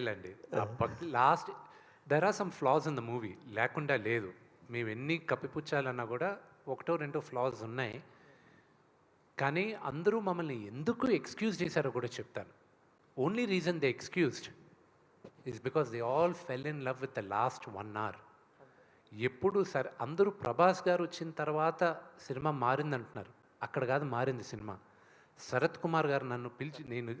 లేదండి. Last there are some flaws in the movie లేకుండా లేదు. మేము ఎన్ని కప్పిపుచ్చాలన్నా కూడా ఒకటో రెండో ఫ్లాస్ ఉన్నాయి. కానీ అందరూ మమ్మల్ని ఎందుకు ఎక్స్క్యూజ్ చేశారో కూడా చెప్తాను. Only reason they excused is because they all fell in love with the last one hour ఎప్పుడు సరే అందరూ ప్రభాస్ గారు వచ్చిన తర్వాత సినిమా మారింది అంటున్నారు అక్కడ కాదు మారింది సినిమా. శరత్ కుమార్ గారు నన్ను పిలిచి నేను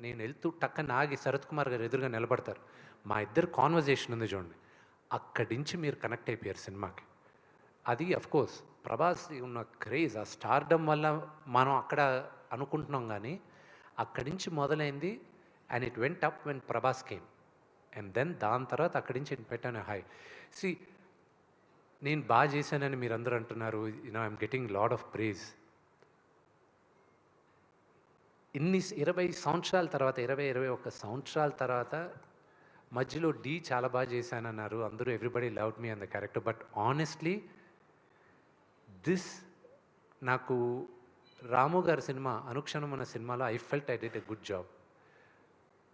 నేను వెళ్తూ టక్కన ఆగి శరత్ కుమార్ గారు ఎదురుగా నిలబడతారు. మా ఇద్దరు కాన్వర్జేషన్ ఉంది చూడండి. అక్కడి నుంచి మీరు కనెక్ట్ అయిపోయారు సినిమాకి. అది కోర్స్ ప్రభాస్ ఉన్న క్రేజ్ ఆ స్టార్డమ్ వల్ల మనం అక్కడ అనుకుంటున్నాం కానీ అక్కడి నుంచి మొదలైంది and it went up when Prabhas came and then దాని తర్వాత అక్కడి నుంచి నేను పెట్టాను హై సి నేను బాగా చేశానని మీరు అందరూ అంటున్నారు you know I'm getting load of praise ఇన్ని ఇరవై సంవత్సరాల తర్వాత ఇరవై ఇరవై ఒక్క సంవత్సరాల తర్వాత మధ్యలో డీ చాలా బాగా చేశానన్నారు. అందరూ everybody love me and the character. But honestly this నాకు రాము గారి సినిమా అనుక్షణం అన్న సినిమాలో I felt I did a good job.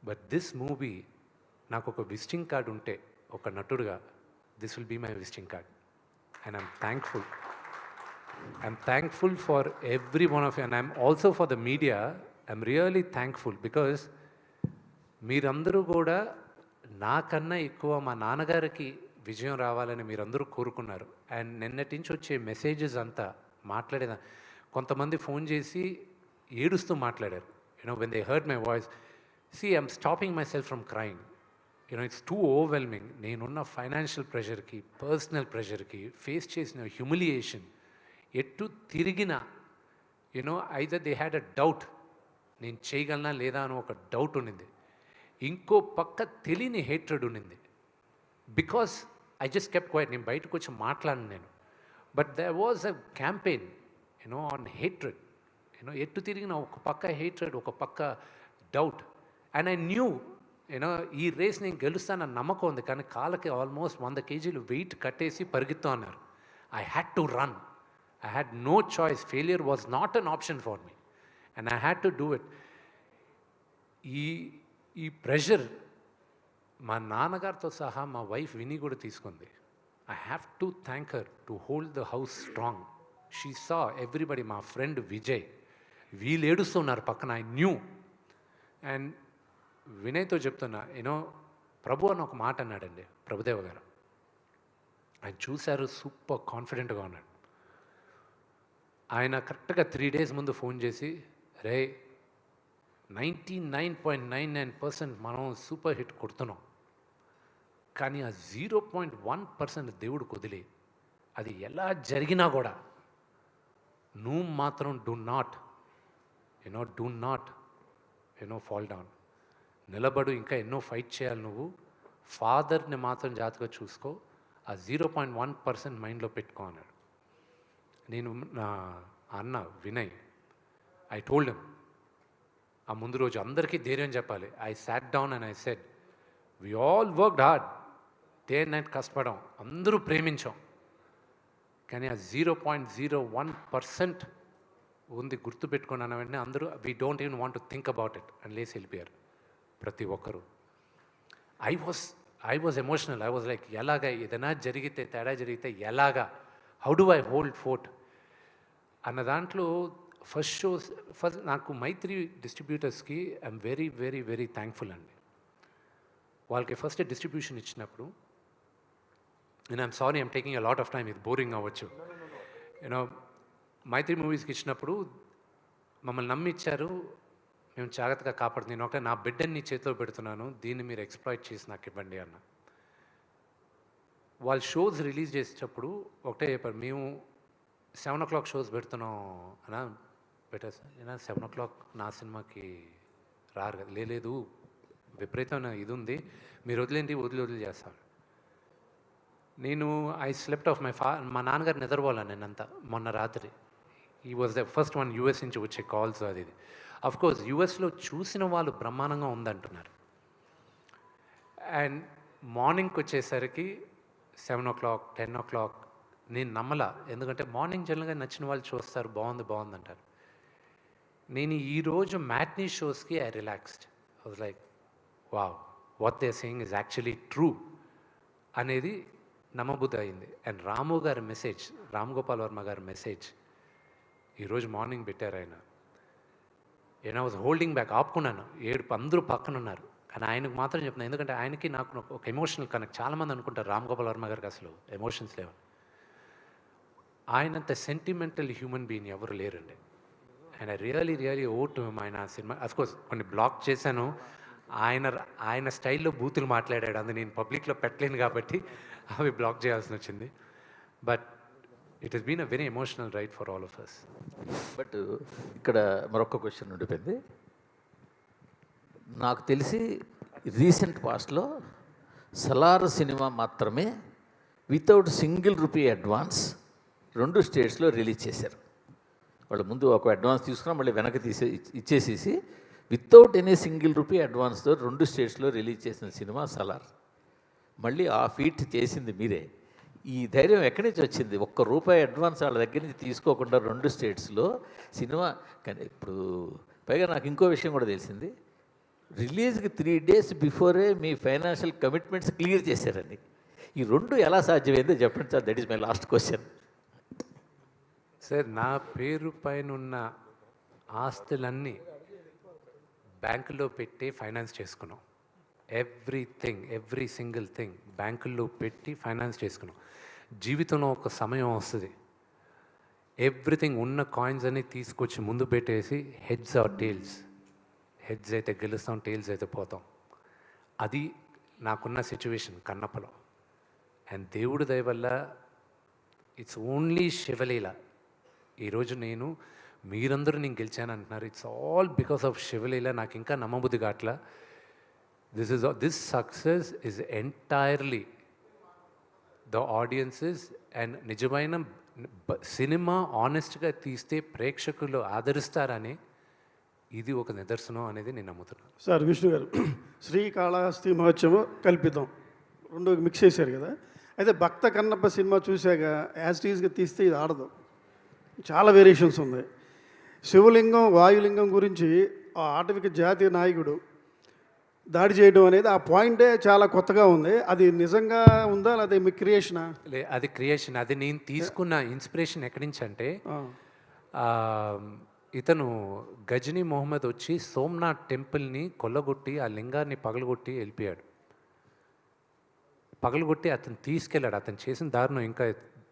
But this movie నాకు ఒక విజిటింగ్ కార్డ్ ఉంటే ఒక నటుడుగా this will be my visiting card. And I'm thankful I'm thankful for every one of and I'm also for the media I'm really thankful because మీరందరూ కూడా నాకన్నా ఎక్కువ మా నాన్నగారికి విజయం రావాలని మీరందరూ కోరుకున్నారు. అండ్ నిన్నటి నుంచి వచ్చే మెసేజెస్ అంతా మాట్లాడేదా కొంతమంది ఫోన్ చేసి ఏడుస్తూ మాట్లాడారు. You know when they heard my voice see I'm stopping myself from crime you know it's too overwhelming నేనున్న ఫైనాన్షియల్ ప్రెషర్కి పర్సనల్ ప్రెషర్కి ఫేస్ చేసిన హ్యూమిలియేషన్ ఎటు తిరిగినా you know either they had a doubt నేను చేయగలనా లేదా అని ఒక డౌట్ ఉండింది ఇంకో పక్క తెలియని హేట్రెడ్ ఉండింది because I just kept quiet నేను బయటకు వచ్చి మాట్లాడను నేను. But they was a campaign you know on hatred you know ఎటు తిరిగిన ఒక పక్క హేట్రెడ్ ఒక పక్క doubt and I knew you know ఈ రేస్ నేను గెలుస్తానన్న నమ్మకం ఉంది. కానీ కాళ్ళకి ఆల్మోస్ట్ వంద కేజీలు వెయిట్ కట్టేసి పరిగెత్తు అన్నారు. I had to run I had no choice failure was not an option for me and I had to do it ఈ ఈ ప్రెషర్ మా నాన్నగారితో సహా మా వైఫ్ విని కూడా తీసుకుంది. I have to thank her to hold the house strong she saw everybody మా ఫ్రెండ్ విజయ్ వీళ్ళు ఏడుస్తున్నారు పక్కన ఐ న్యూ అండ్ వినయ్తో చెప్తున్నా యూనో ప్రభు అని ఒక మాట అన్నాడండి ప్రభుదేవ గారు. ఆయన చూశారు సూపర్ కాన్ఫిడెంట్గా ఉన్నాడు. ఆయన కరెక్ట్గా త్రీ డేస్ ముందు ఫోన్ చేసి రే ninety nine point nine nine percent మనం సూపర్ హిట్ కొడుతున్నాం. కానీ ఆ జీరో పాయింట్ వన్ పర్సెంట్ దేవుడు కుదిలి అది ఎలా జరిగినా కూడా నువ్వు మాత్రం do not you know do not you know fall down నిలబడు ఇంకా ఎన్నో ఫైట్ చేయాలి నువ్వు. ఫాదర్ని మాత్రం జాగ్రత్తగా చూసుకో. ఆ జీరో పాయింట్ వన్ పర్సెంట్ మైండ్లో పెట్టుకో అన్నాడు. నేను నా అన్న వినయ్ ఐ టోల్డ్ హిమ్ ఆ ముందు రోజు అందరికీ ధైర్యం చెప్పాలి. I sat down and I said we all worked hard day night కష్టపడం. అందరూ ప్రేమించాం. కానీ ఆ zero point zero one percent ఉంది గుర్తుపెట్టుకున్నాను వెంటనే అందరూ we don't even want to think about it అని లేసి వెళ్ళిపోయారు ప్రతి ఒక్కరూ. I was I was emotional I was like ఎలాగా? ఏదైనా జరిగితే తేడా జరిగితే ఎలాగా? How do I hold fort అన్న దాంట్లో ఫస్ట్ షోస్ ఫస్ట్ నాకు Mythri డిస్ట్రిబ్యూటర్స్కి I'm very very very thankful అండి. వాళ్ళకి ఫస్ట్ డిస్ట్రిబ్యూషన్ ఇచ్చినప్పుడు నేను I'm sorry I'm taking a lot of time ఇది బోరింగ్ అవ్వచ్చు. యూనో మైత్రి మూవీస్కి ఇచ్చినప్పుడు మమ్మల్ని నమ్మిచ్చారు మేము జాగ్రత్తగా కాపాడు నేను ఒక నా బిడ్డని నీ చేతిలో పెడుతున్నాను దీన్ని మీరు ఎక్స్ప్లాయిట్ చేసి నాకు ఇవ్వండి అన్న. వాళ్ళు షోస్ రిలీజ్ చేసేటప్పుడు ఒకటే చెప్పారు మేము సెవెన్ ఓ క్లాక్ షోస్ పెడుతున్నాం అన్న. Better sir. నేను సెవెన్ ఓ క్లాక్ నా సినిమాకి రారు కదా. లేదు విపరీతమైన ఇది ఉంది మీరు వదిలేంటి వదిలి వదిలి చేస్తారు నేను ఐ స్లెప్ట్ ఆఫ్ మై ఫా మా నాన్నగారు నిద్రపోలేను నేనంతా మొన్న రాత్రి. ఈ was the first one US నుంచి వచ్చే కాల్స్ అది ఇది. కోర్స్ యూఎస్లో చూసిన వాళ్ళు బ్రహ్మాండంగా ఉందంటున్నారు. అండ్ మార్నింగ్కి వచ్చేసరికి seven o'clock ten o'clock నేను నమ్మలా. ఎందుకంటే మార్నింగ్ జనరల్గా నచ్చిన వాళ్ళు చూస్తారు బాగుంది బాగుంది అంటారు. నేను ఈరోజు matinee షోస్కి I relaxed. Was like wow what they saying is actually true అనేది నమ్మబుద్ధి అయింది. అండ్ రాము గారి మెసేజ్ రామ్ గోపాల్ వర్మ గారి మెసేజ్ ఈరోజు మార్నింగ్ పెట్టారు ఆయన. నేను వాజ్ హోల్డింగ్ బ్యాక్ ఆపుకున్నాను. ఏడు అందరూ పక్కన ఉన్నారు. కానీ ఆయనకు మాత్రం చెప్తున్నాను ఎందుకంటే ఆయనకి నాకు ఒక ఎమోషనల్ కనెక్ట్ చాలామంది అనుకుంటారు రామ్ గోపాల్ వర్మ గారికి అసలు ఎమోషన్స్ లేవు ఆయనంత సెంటిమెంటల్ హ్యూమన్ బీయింగ్ ఎవరు లేరండి. ఆయన రియలీ రియలీ ఓట్ ఆయన సినిమా అఫ్కోర్స్ కొన్ని బ్లాక్ చేశాను. ఆయన ఆయన స్టైల్లో బూతులు మాట్లాడాడు. అందు నేను పబ్లిక్లో పెట్టలేను కాబట్టి అవి బ్లాక్ చేయాల్సి వచ్చింది. But it has been a very emotional ride for all of us but ఇక్కడ మరొక క్వశ్చన్ ఉండిపోయింది. నాకు తెలిసి రీసెంట్ పాస్ట్లో సలార్ సినిమా మాత్రమే వితౌట్ సింగిల్ రూపీ అడ్వాన్స్ రెండు స్టేట్స్లో రిలీజ్ చేశారు. వాళ్ళు ముందు ఒక అడ్వాన్స్ తీసుకున్నా మళ్ళీ వెనక్కి తీసే ఇచ్చేసేసి వితౌట్ ఎనీ సింగిల్ రూపీ అడ్వాన్స్తో రెండు స్టేట్స్లో రిలీజ్ చేసిన సినిమా సలార్. మళ్ళీ ఆ ఫీట్ చేసింది మీరే. ఈ ధైర్యం ఎక్కడి నుంచి వచ్చింది? ఒక్క రూపాయి అడ్వాన్స్ వాళ్ళ దగ్గర నుంచి తీసుకోకుండా రెండు స్టేట్స్లో సినిమా కానీ ఇప్పుడు పైగా నాకు ఇంకో విషయం కూడా తెలిసింది. రిలీజ్కి త్రీ డేస్ బిఫోరే మీ ఫైనాన్షియల్ కమిట్మెంట్స్ క్లియర్ చేశారండి. ఈ రెండు ఎలా సాధ్యమైందో చెప్పండి sir. That is my last question sir నా పేరు పైన ఉన్న ఆస్తులన్నీ బ్యాంకులో పెట్టి ఫైనాన్స్ చేసుకున్నాం. ఎవ్రీథింగ్ ఎవ్రీ సింగిల్ థింగ్ బ్యాంకుల్లో పెట్టి ఫైనాన్స్ చేసుకున్నాం. జీవితంలో ఒక సమయం వస్తుంది. ఎవ్రీథింగ్ ఉన్న కాయిన్స్ అన్ని తీసుకొచ్చి ముందు పెట్టేసి హెడ్స్ ఆర్ టేల్స్. హెడ్స్ అయితే గెలుస్తాం టేల్స్ అయితే పోతాం. అది నాకున్న సిచ్యువేషన్ కన్నప్పలో. అండ్ దేవుడి దయ వల్ల ఇట్స్ ఓన్లీ శివలీల. ఈరోజు నేను మీరందరూ నేను గెలిచాను అంటున్నారు. It's all because of Shivaleela నాకు ఇంకా నమ్మబుద్ధి కావట్లా. This is this success is entirely the audiences and నిజమైన సినిమా ఆనెస్ట్గా తీస్తే ప్రేక్షకులు ఆదరిస్తారని ఇది ఒక నిదర్శనం అనేది నేను నమ్ముతున్నాను. సార్ విష్ణు గారు శ్రీకాళహస్తి మహోత్సవం కల్పితం. రెండు మిక్స్ చేశారు కదా. అయితే భక్త కన్నప్ప సినిమా చూశాక యాజ్ టీజ్గా తీస్తే ఇది ఆడదు. చాలా వేరియేషన్స్ ఉన్నాయి శివలింగం వాయులింగం గురించి ఆ ఆటవిక జాతీయ నాయకుడు దాడి చేయడం అనేది ఆ పాయింటే చాలా కొత్తగా ఉంది. అది నిజంగా ఉందా లేదా మీ క్రియేషనా లే అది క్రియేషన్ అది నేను తీసుకున్న ఇన్స్పిరేషన్ ఎక్కడి నుంచి అంటే ఇతను గజనీ మొహమ్మద్ వచ్చి సోమ్నాథ్ టెంపుల్ని కొల్లగొట్టి ఆ లింగాన్ని పగలగొట్టి వెళ్ళిపోయాడు. పగలగొట్టి అతను తీసుకెళ్ళాడు. అతను చేసిన దారుణం ఇంకా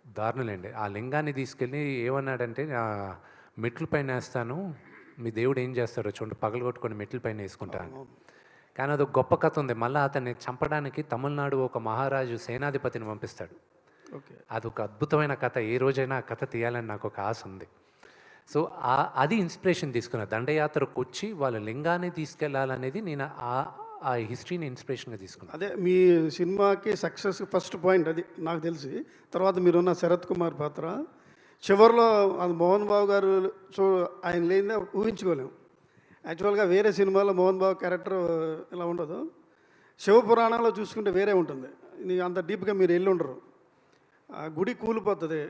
దారుణలేండి. ఆ లింగాన్ని తీసుకెళ్ళి ఏమన్నాడంటే "ఆ, మెట్ల పైన వేస్తాను మీ దేవుడు ఏం చేస్తారో చూడండి పగలగొట్టుకొని మెట్ల పైన వేసుకుంటాను కానీ అది ఒక గొప్ప కథ ఉంది. మళ్ళీ అతన్ని చంపడానికి తమిళనాడు ఒక మహారాజు సేనాధిపతిని పంపిస్తాడు. ఓకే. అదొక అద్భుతమైన కథ. ఏ రోజైనా ఆ కథ తీయాలని నాకు ఒక ఆశ ఉంది. సో అది ఇన్స్పిరేషన్ తీసుకున్న దండయాత్రకు వచ్చి వాళ్ళ లింగాన్ని తీసుకెళ్ళాలనేది నేను ఆ ఆ హిస్టరీని ఇన్స్పిరేషన్గా తీసుకున్నాను అదే మీ సినిమాకి సక్సెస్ ఫస్ట్ పాయింట్ అది నాకు తెలిసి. తర్వాత మీరున్న శరత్ కుమార్ పాత్ర. చివరిలో అది మోహన్ బాబు గారు చూ ఆయన లేనిదే ఊహించుకోలేము యాక్చువల్గా వేరే సినిమాలో మోహన్ బాబు క్యారెక్టర్ ఇలా ఉండదు. శివపురాణాల్లో చూసుకుంటే వేరే ఉంటుంది. నీ అంత డీప్గా మీరు వెళ్ళి ఉండరు ఆ గుడి కూలిపోతుంది.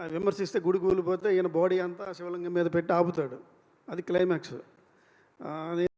ఆ విమర్శిస్తే గుడి కూలిపోతే ఈయన బాడీ అంతా శివలింగం మీద పెట్టి ఆపుతాడు. అది క్లైమాక్స్. అది